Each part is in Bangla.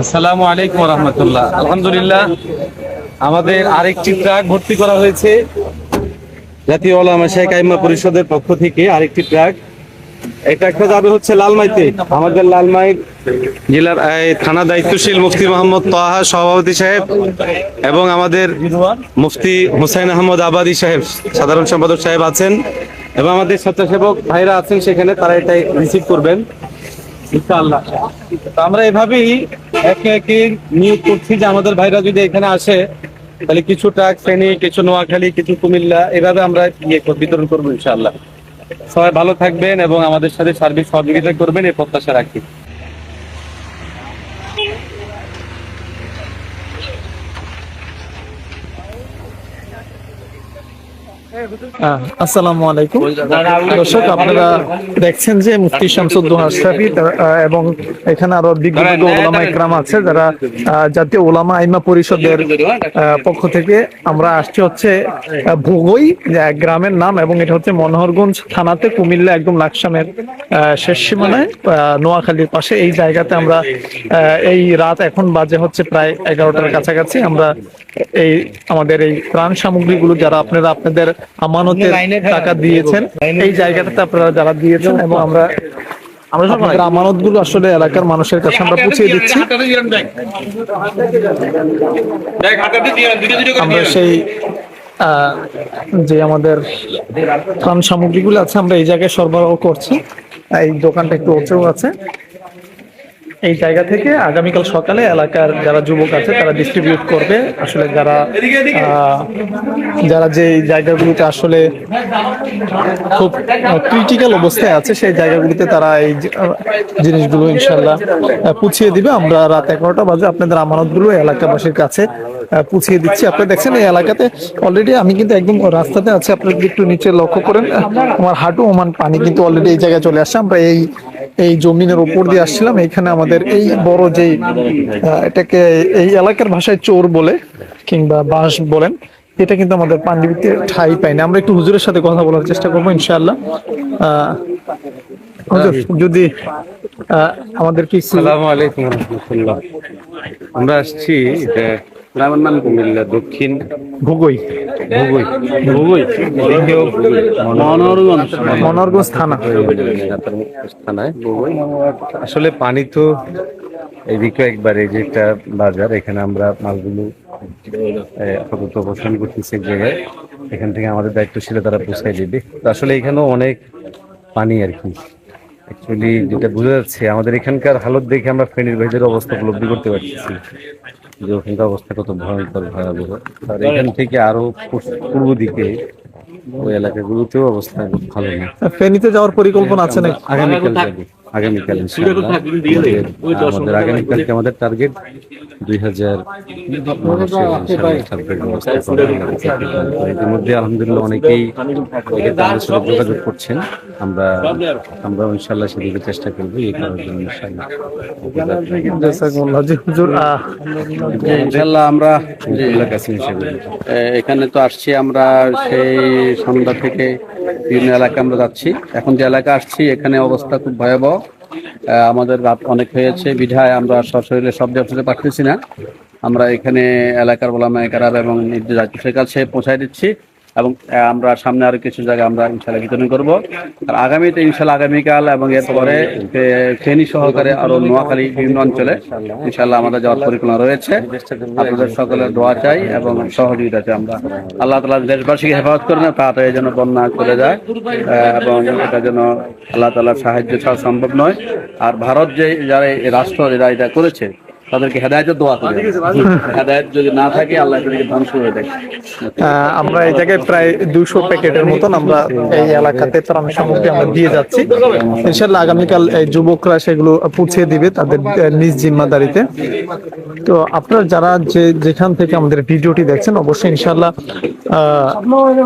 আসসালামু আলাইকুম রহমতুল্লাহ। আলহামদুলিল্লাহ, আমাদের আরেকটি ট্রাক ভর্তি করা হয়েছে। জাতীয় ওলামা শেখ আইমা পরিষদের পক্ষ থেকে আরেকটি ট্রাক। এই ট্রাকটা যাবে হচ্ছে লালমাইতে। আমাদের লালমাই জেলার থানা দায়িত্বশীল মুফতি মোহাম্মদ তাহা সভাপতি সাহেব এবং আমাদের মুফতি হুসাইন আহমদ আবাদি সাহেব, সাধারণ সম্পাদক সাহেব আছেন এবং আমাদের স্বেচ্ছাসেবক ভাইরা আছেন সেখানে, তারা এটাই রিসিভ করবেন। আমরা এভাবেই একে একে নিয়োগ করছি যে আমাদের ভাইরা যদি এখানে আসে, তাহলে কিছু টাক শ্রেণি কিছু নোয়াখালী, কিছু কুমিল্লা, এভাবে আমরা ইয়ে বিতরণ করব ইনশাল্লাহ সবাই ভালো থাকবেন এবং আমাদের সাথে সার্বিক সহযোগিতা করবেন, এই প্রত্যাশা রাখি। আসসালামু আলাইকুম। দর্শক, আপনারা দেখছেন যে মুফতি এবং এখানে আরও বিজ্ঞ ওলামা ইকরাম আছে, যারা জাতীয় ওলামা আইমা পরিষদের পক্ষ থেকে আমরা আসছি হচ্ছে গ্রামের নাম, এবং এটা হচ্ছে মনোহরগঞ্জ থানাতে, কুমিল্লা একদম লাকসামের শেষ সীমানায় নোয়াখালীর পাশে। এই জায়গাতে আমরা এই রাত এখন বাজে হচ্ছে প্রায় এগারোটার কাছাকাছি। আমরা এই, আমাদের এই ত্রাণ সামগ্রীগুলো, যারা আপনারা আপনাদের আমানতের টাকা দিয়েছেন। এই জায়গাটাতে আপনারা যারা দিয়েছেন এবং আমরা আমাদের আমানতগুলো আসলে এলাকার মানুষের কাছে আমরা পৌঁছে দিচ্ছি। আমরা সেই আহ, যে আমাদের ত্রাণ সামগ্রীগুলো আছে আমরা এই জায়গায় সরবরাহ করছি। এই দোকানটা একটু উঁচু আছে। এই জায়গা থেকে আগামীকাল সকালে এলাকার যারা যুবক আছে, তারা ডিস্ট্রিবিউট করবে। আসলে যারা যারা যে জায়গাগুলোতে আসলে খুব ক্রিটিক্যাল অবস্থায় আছে, সেই জায়গাগুলিতে তারা এই জিনিসগুলো ইনশাল্লাহ পুছিয়ে দিবে। আমরা রাত এগারোটা বাজে আপনাদের আমানতগুলো এলাকাবাসীর কাছে পুছিয়ে দিচ্ছি। আপনারা দেখছেন এই এলাকাতে অলরেডি আমি কিন্তু একদম রাস্তাতে আছি। আপনারা একটু নিচে লক্ষ্য করেন আমার হাঁটু ওমান পানি কিন্তু অলরেডি এই জায়গায় চলে আসছে। আমরা এই এই জমিনের উপর দিয়ে আসছিলাম। এখানে আমাদের এই বড় আহ, এটাকে এই এলাকার ভাষায় চোর বলে কিংবা বাঁশ বলেন এটা কিন্তু আমাদের পান্ডিবিতে ঠাই পাই না আমরা একটু হুজুরের সাথে কথা বলার চেষ্টা করব ইনশাআল্লাহ। যদি আমাদের কি আসসালামু আলাইকুম আমরা আসছি গ্রামের নাম কুমিল্লা দক্ষিণ ভুগই ভুগুই ভুগুই দ্বিতীয় মনোরগঞ্জ থানা। থানায় আসলে পানি তো এদিকে একবার এই যে একটা বাজার এখানে আমরা মালগুলো আপাতত অবস্থান করতেছি এক জায়গায়। এখান থেকে আমাদের দায়িত্বশীল তারা পৌঁছায় দেবে। তো আসলে এখানেও অনেক পানি আর কি। অ্যাকচুয়ালি যেটা বোঝা যাচ্ছে আমাদের এখানকার হালত দেখে আমরা ফেনীর ভাইদের অবস্থা উপলব্ধি করতে পারতেছি। যে ওখানকার অবস্থা কত ভয়ঙ্কর ভয়াবহ। আর এখান থেকে আরও পূর্ব- পূর্ব দিকে ওই এলাকাগুলোতেও অবস্থা খুব ভালো না। ফেনীতে যাওয়ার পরিকল্পনা আছে নাকি? আগামীকাল যাব। আগামীকাল। আমাদের- আগামীকালকে আমাদের টার্গেট দুই হাজার ইতিমধ্যে আলহামদুলিল্লাহ অনেকেই আমাদের সাথে যোগাযোগ করছেন। আমরা আমরা ইনশাল্লাহ সেদিকে চেষ্টা করব এই করার জন্য ইনশাল্লাহ আমরা হিসেবে। এখানে তো আসছি আমরা সেই সন্ধ্যা থেকে বিভিন্ন এলাকা আমরা যাচ্ছি। এখন যে এলাকা আসছি, এখানে অবস্থা খুব ভয়াবহ। আমাদের রাত অনেক হয়েছে, বিধায় আমরা সশরীরে সব ব্যবসাতে পারতেছি না। আমরা এখানে এলাকার বলা কারার এবং নির্দেশ কাছে পৌঁছায় দিচ্ছি। এবং আমরা সামনে আরও কিছু জায়গা আমরা ইনশাল্লাহ বিতরণ করব। আর আগামীতে ইনশাল্লাহ আগামীকাল এবং এরপরে ফেনী সহকারে আরও নোয়াখালী বিভিন্ন অঞ্চলে ইনশাল্লাহ আমাদের যাওয়ার পরিকল্পনা রয়েছে। আপনাদের সকলের দোয়া চাই এবং সহযোগিতা চাই আমরা। আল্লাহ তালা দেশবাসীকে হেফাজত করে না তাড়াতাড়ি যেন বন্যা চলে যায় এবং এটা যেন আল্লাহ তালার সাহায্য ছাড়া সম্ভব নয়। আর ভারত যে, যারা রাষ্ট্র, এরা এটা করেছে তাদেরকে হেদায়তের দোয়া করে। হেদায়ত যদি না থাকে আল্লাহ এদেরকে ধ্বংস করে দেয়। আমরা এই জায়গায় প্রায় দুশো প্যাকেটের মতন আমরা এই এলাকাতে ত্রাণ সামগ্রী আমরা দিয়ে যাচ্ছি। ইনশাল্লাহ আগামীকাল এই যুবকরা সেগুলো পৌঁছে দিবে তাদের নিজ জিম্মাদারিতে। তো আপনারা যারা যে যেখান থেকে আমাদের ভিডিওটি দেখছেন অবশ্যই ইনশাল্লাহ আহ,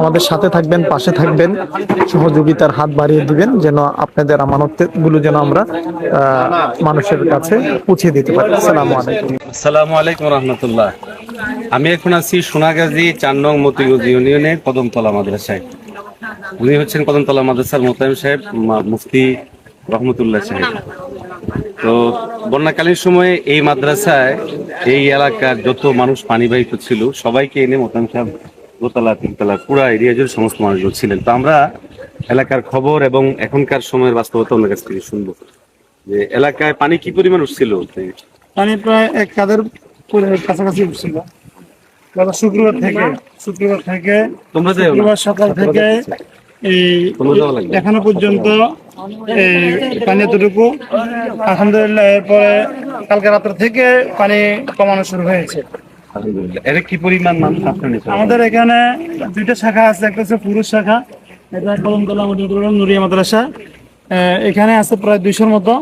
আমাদের সাথে থাকবেন পাশে থাকবেন সহযোগিতার হাত বাড়িয়ে দিবেন যেন আপনাদের আমানতগুলো যেন আমরা আহ, মানুষের কাছে পৌঁছে দিতে পারি। আলাইকুম আসসালামু আলাইকুম। রহমতুল্লাহ। আমি এখন আছি সোনাগাজী চার নং মতিগঞ্জ ইউনিয়নের কদমতলা মাদ্রাসায়। উনি হচ্ছেন কদমতলা মাদ্রাসার মোতায়েম সাহেব মুফতি রহমতুল্লাহ সাহেব। তো বন্যাকালীন সময়ে এই মাদ্রাসায়, এই এলাকার যত মানুষ পানিবাহিত ছিল, সবাইকে এনে মোতাম সাহেব দোতলা, তিনতলা, পুরা এরিয়া জুড়ে সমস্ত মানুষজন ছিলেন। তো আমরা এলাকার খবর এবং এখনকার সময়ের বাস্তবতা ওনার কাছ থেকে শুনব। যে এলাকায় পানি কি পরিমাণ উঠছিল? পানি প্রায় এক কাদের কাছাকাছি উঠছিল। গত শুক্রবার থেকে শুক্রবার থেকে শুক্রবার সকাল থেকে এই এখনও পর্যন্ত এই পানি এতটুকু। আলহামদুলিল্লাহ এরপরে কালকে রাত্র থেকে পানি কমানো শুরু হয়েছে। কি পরিমাণ আমাদের এখানে দুইটা শাখা আছে একটা হচ্ছে পুরুষ শাখা এটা কলমতলা মদিনাতুল নুরিয়া মাদ্রাসা। এখানে আছে প্রায় দুইশোর মতো।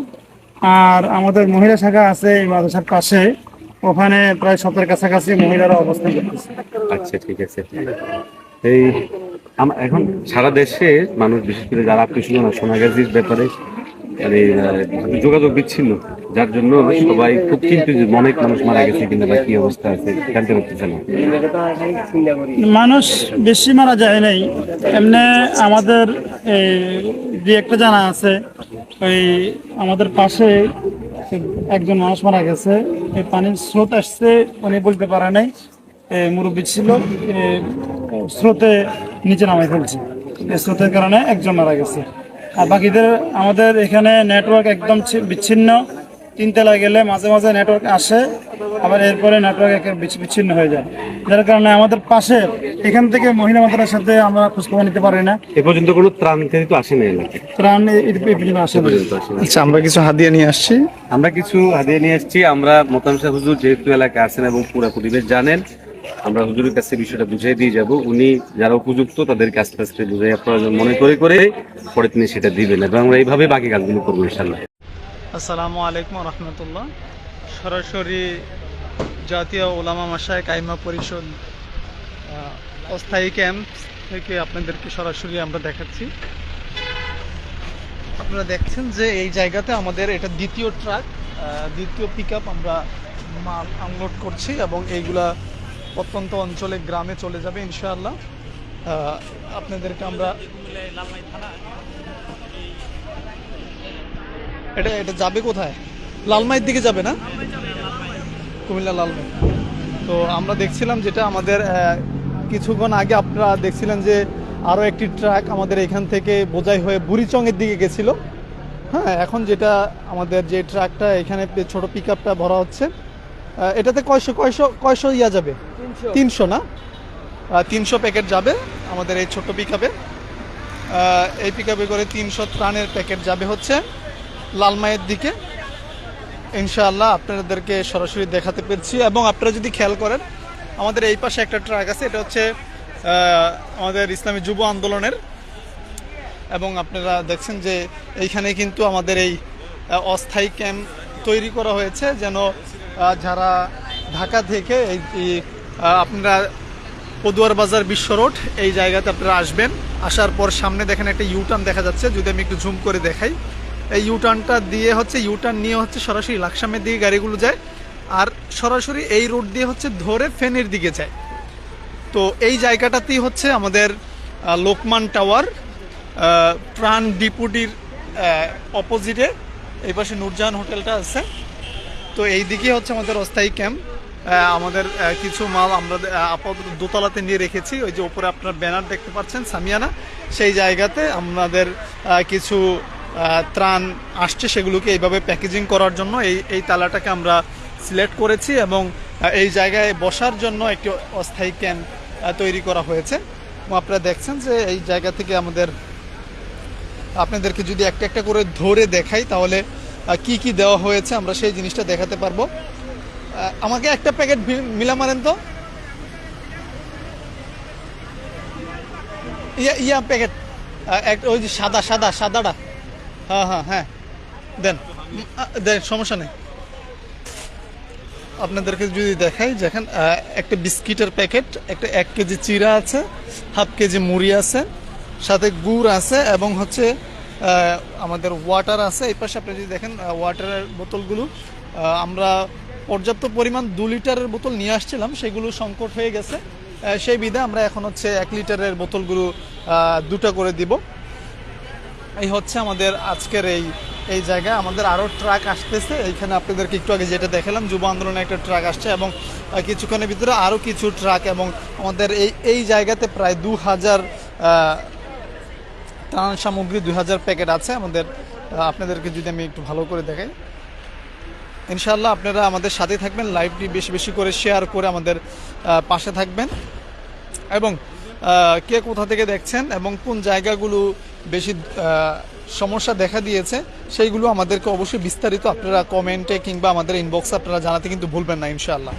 আর আমাদের মহিলা শাখা আছে এই মাদ্রাসার পাশে। ওখানে প্রায় সতের কাছাকাছি মহিলারা অবস্থান করতেছে। আচ্ছা ঠিক আছে। এই এখন সারা দেশে মানুষ বিশেষ করে যারা আপনি শুনুন না সোনাগাজির ব্যাপারে মানে যোগাযোগ বিচ্ছিন্ন যার জন্য সবাই খুব চিন্তিত অনেক মানুষ মারা গেছে কিনা বা কি অবস্থা আছে জানতে পারতেছে না। মানুষ বেশি মারা যায় নাই। এমনি আমাদের যে একটা জানা আছে। ওই আমাদের পাশে একজন মানুষ মারা গেছে। এই পানির স্রোত আসছে, উনি বলতে পারে নাই। মুরব্বী ছিল স্রোতে নিচে নামাই ফেলছে। এই স্রোতের কারণে একজন মারা গেছে। আর বাকিদের, আমাদের এখানে নেটওয়ার্ক একদম বিচ্ছিন্ন। তিনতলা গেলে মাঝে মাঝে নেটওয়ার্ক আসে আবার এরপরে নেটওয়ার্ক একেবারে বিচ্ছিন্ন হয়ে যায়। যার কারণে আমাদের পাশে এখান থেকে মহিলা মাতার সাথে আমরা খোঁজখবর নিতে পারি না। এ পর্যন্ত কোনো ত্রাণকারী তো আসে না এলাকায়? ত্রাণ আসে পর্যন্ত আসে আচ্ছা আমরা কিছু হাদিয়া নিয়ে আসছি। আমরা কিছু হাদিয়া নিয়ে এসেছি আমরা মোতাম হুজুর যেহেতু এলাকায় আছেন এবং পুরো পরিবেশ জানেন আমরা হুজুরের কাছে বিষয়টা বুঝিয়ে দিয়ে যাব। উনি যারা উপযুক্ত তাদেরকে আস্তে আস্তে বুঝাই প্রয়োজন মনে করে করে পরে তিনি সেটা দিবেন এবং আমরা এইভাবে বাকি কাজগুলো করব ইনশাল্লাহ আসসালামু আলাইকুম রহমতুল্লাহ। সরাসরি জাতীয় ওলামা মাসায় কাইমা পরিষদ অস্থায়ী ক্যাম্প থেকে আপনাদেরকে সরাসরি আমরা দেখাচ্ছি। আপনারা দেখছেন যে এই জায়গাতে আমাদের এটা দ্বিতীয় ট্রাক দ্বিতীয় পিক আমরা মাল আনলোড করছি এবং এইগুলা প্রত্যন্ত অঞ্চলে, গ্রামে চলে যাবে ইনশাআল্লাহ। আপনাদেরকে আমরা এটা এটা যাবে কোথায়? লালমাইয়ের দিকে যাবে না? কুমিল্লা লালমাই। তো আমরা দেখছিলাম যেটা আমাদের কিছুক্ষণ আগে আপনারা দেখছিলেন যে আরও একটি ট্রাক আমাদের এখান থেকে বোঝাই হয়ে বুড়িচংয়ের দিকে গেছিল। হ্যাঁ এখন যেটা আমাদের যে ট্রাকটা এখানে ছোট পিক আপটা ভরা হচ্ছে। এটাতে কয়শো কয়শো কয়শো ইয়া যাবে? তিনশো। না? তিনশো প্যাকেট যাবে আমাদের এই ছোট পিক আপে এই পিক করে তিনশো ত্রাণের প্যাকেট যাবে হচ্ছে। লালমাইয়ের দিকে। ইনশাআল্লাহ আপনাদেরকে সরাসরি দেখাতে পেরেছি। এবং আপনারা যদি খেয়াল করেন আমাদের এই পাশে একটা ট্রাক আছে এটা হচ্ছে আমাদের ইসলামী যুব আন্দোলনের। এবং আপনারা দেখছেন যে এইখানে কিন্তু আমাদের এই অস্থায়ী ক্যাম্প তৈরি করা হয়েছে যেন যারা ঢাকা থেকে এই, আপনারা পদুয়ার বাজার বিশ্ব রোড এই জায়গাতে আপনারা আসবেন। আসার পর সামনে দেখেন একটা ইউটার্ন দেখা যাচ্ছে যদি আমি একটু জুম করে দেখাই। এই ইউটার্নটা দিয়ে হচ্ছে ইউটার্ন নিয়ে হচ্ছে সরাসরি লাকসামের দিকে গাড়িগুলো যায়, আর সরাসরি এই রোড দিয়ে হচ্ছে ধরে ফেনের দিকে যায়। তো এই জায়গাটাতেই হচ্ছে আমাদের লোকমান টাওয়ার প্রাণ ডিপুটির অপোজিটে এই পাশে নূরজাহান হোটেলটা আছে। তো এই দিকে হচ্ছে আমাদের অস্থায়ী ক্যাম্প। আমাদের কিছু মাল আমরা আপাতত দোতলাতে নিয়ে রেখেছি। ওই যে ওপরে আপনার ব্যানার দেখতে পাচ্ছেন, সামিয়ানা। সেই জায়গাতে আমাদের কিছু ত্রাণ আসছে সেগুলোকে এইভাবে প্যাকেজিং করার জন্য এই এই তালাটাকে আমরা সিলেক্ট করেছি এবং এই জায়গায় বসার জন্য একটি অস্থায়ী ক্যাম্প তৈরি করা হয়েছে। আপনারা দেখছেন যে এই জায়গা থেকে আমাদের, আপনাদেরকে যদি একটা একটা করে ধরে দেখাই তাহলে কি কি দেওয়া হয়েছে আমরা সেই জিনিসটা দেখাতে পারব। আমাকে একটা প্যাকেট মিলা মারেন তো? ইয়া ইয়া প্যাকেট একটা ওই যে সাদা সাদা, সাদাটা। হ্যাঁ হ্যাঁ হ্যাঁ। দেন দেন, সমস্যা নেই। আপনাদেরকে যদি দেখাই, দেখেন একটা বিস্কিটের প্যাকেট, একটা এক কেজি চিরা আছে, হাফ কেজি মুড়ি আছে, সাথে গুড় আছে এবং হচ্ছে আমাদের ওয়াটার আছে। এই পাশে আপনি যদি দেখেন ওয়াটারের বোতলগুলো আমরা পর্যাপ্ত পরিমাণ দু লিটারের বোতল নিয়ে আসছিলাম, সেগুলো সংকট হয়ে গেছে। সেই বিধে আমরা এখন হচ্ছে এক লিটারের বোতলগুলো দুটো করে দিব। এই হচ্ছে আমাদের আজকের এই এই জায়গায় আমাদের আরও ট্রাক আসতেছে। এইখানে আপনাদেরকে একটু আগে যেটা দেখালাম, যুব আন্দোলনে একটা ট্রাক আসছে এবং কিছুক্ষণের ভিতরে আরও কিছু ট্রাক এবং আমাদের এই এই জায়গাতে প্রায় দু হাজার ত্রাণ সামগ্রী দুই হাজার প্যাকেট আছে। আমাদের আপনাদেরকে যদি আমি একটু ভালো করে দেখাই। ইনশাল্লাহ আপনারা আমাদের সাথে থাকবেন লাইভটি বেশি বেশি করে শেয়ার করে আমাদের পাশে থাকবেন। এবং কে কোথা থেকে দেখছেন এবং কোন জায়গাগুলো বেশি সমস্যা দেখা দিয়েছে, সেইগুলো আমাদেরকে অবশ্যই বিস্তারিত আপনারা কমেন্টে কিংবা আমাদের ইনবক্সে আপনারা জানাতে কিন্তু ভুলবেন না, ইনশাআল্লাহ।